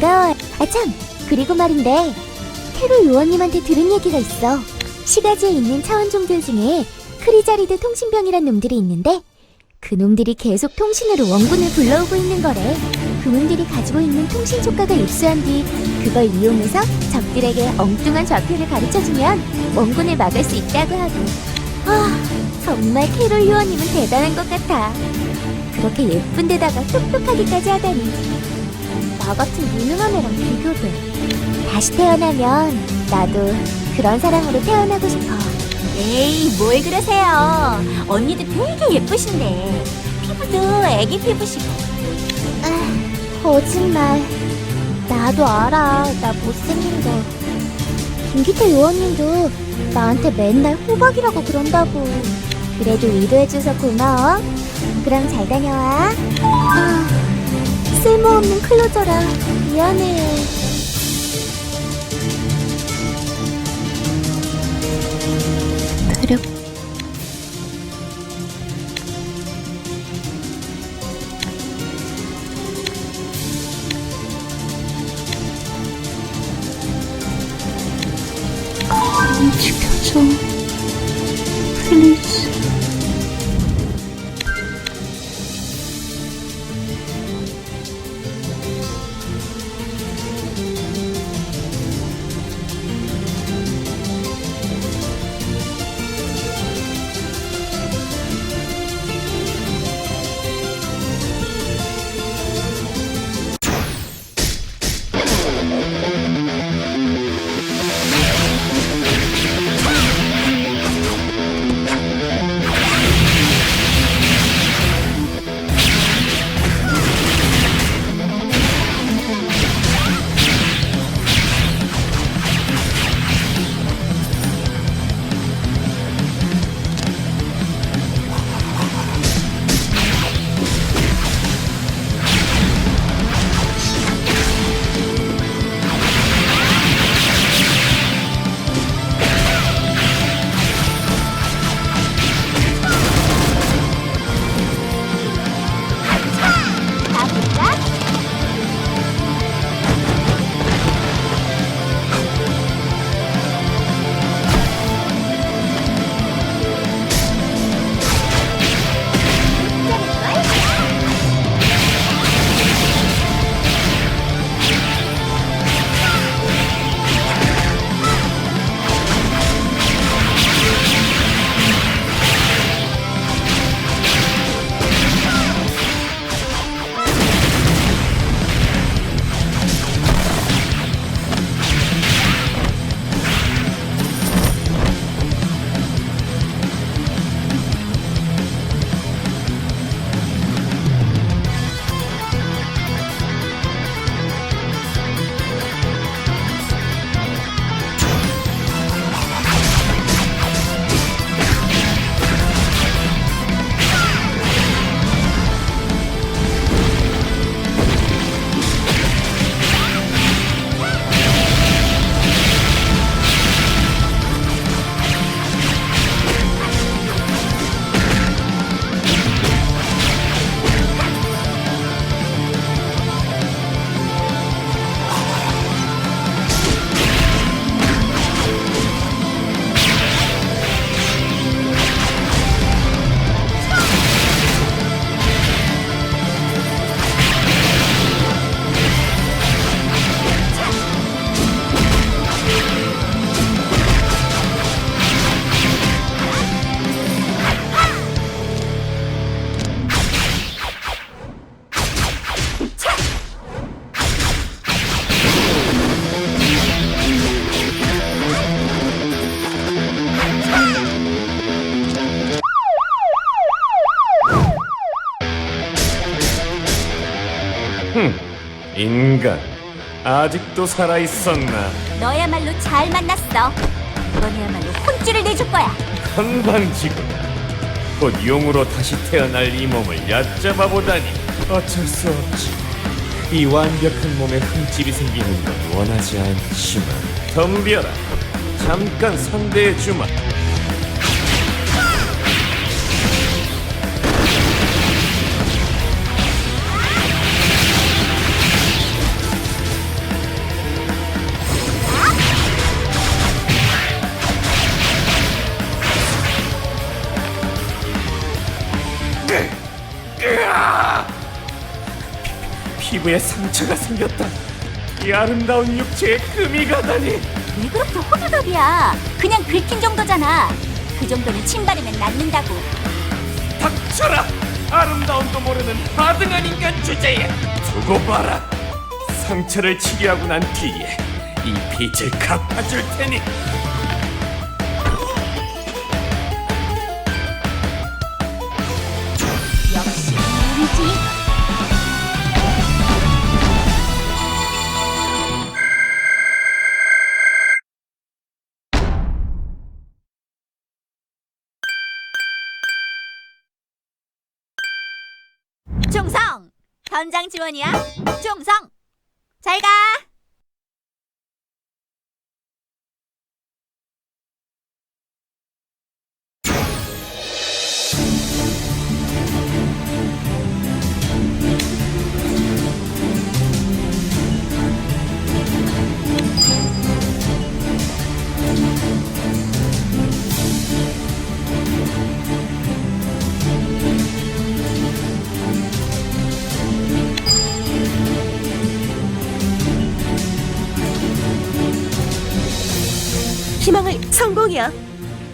반가워. 아참, 그리고 말인데 캐롤 요원님한테 들은 얘기가 있어. 시가지에 있는 차원종들 중에 크리자리드 통신병이란 놈들이 있는데 그 놈들이 계속 통신으로 원군을 불러오고 있는 거래. 그놈들이 가지고 있는 통신 촉각을 입수한 뒤 그걸 이용해서 적들에게 엉뚱한 좌표를 가르쳐주면 원군을 막을 수 있다고 하고. 아, 정말 캐롤 요원님은 대단한 것 같아. 그렇게 예쁜 데다가 똑똑하기까지 하다니. 나 같은 무능한 애랑 비교돼. 다시 태어나면 나도 그런 사람으로 태어나고 싶어. 에이, 뭘 그러세요. 언니도 되게 예쁘신데. 피부도 애기 피부시고. 아, 거짓말. 나도 알아. 나 못생긴 거. 김기태 요원님도 나한테 맨날 호박이라고 그런다고. 그래도 위로해줘서 고마워. 그럼 잘 다녀와. 아, 쓸모없는 클로저라 미안해. 그래 좀 지켜줘. 플리즈 인간 아직도 살아 있었나? 너야말로 잘 만났어. 이번에야말로 혼쭐을 내줄 거야. 건방지군. 곧 용으로 다시 태어날 이 몸을 얕잡아 보다니 어쩔 수 없지. 이 완벽한 몸에 흠집이 생기는 건 원하지 않지만 덤벼라. 잠깐 상대해 주마. 피부에 상처가 생겼다. 이 아름다운 육체에 금이 가다니. 왜 그렇게 호들갑이야? 그냥 긁힌 정도잖아. 그 정도는 침 바르면 낫는다고. 닥쳐라! 아름다움도 모르는 하등한 인간 주제에 두고 봐라. 상처를 치료하고 난 뒤에 이 빚을 갚아줄 테니. 현장 지원이야. 중성 잘 가. 희망을 성공이야.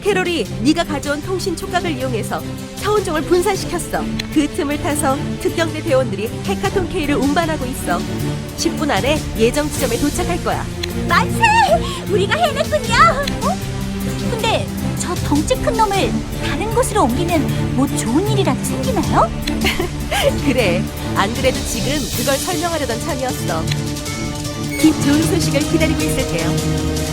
캐롤이 네가 가져온 통신 촉각을 이용해서 차원종을 분산시켰어. 그 틈을 타서 특경대 대원들이 헤카톤 K를 운반하고 있어. 10분 안에 예정 지점에 도착할 거야. 만세! 우리가 해냈군요. 어? 근데 저 덩치 큰 놈을 다른 곳으로 옮기면 뭐 좋은 일이라도 생기나요? 그래. 안 그래도 지금 그걸 설명하려던 참이었어. 기 좋은 소식을 기다리고 있을게요.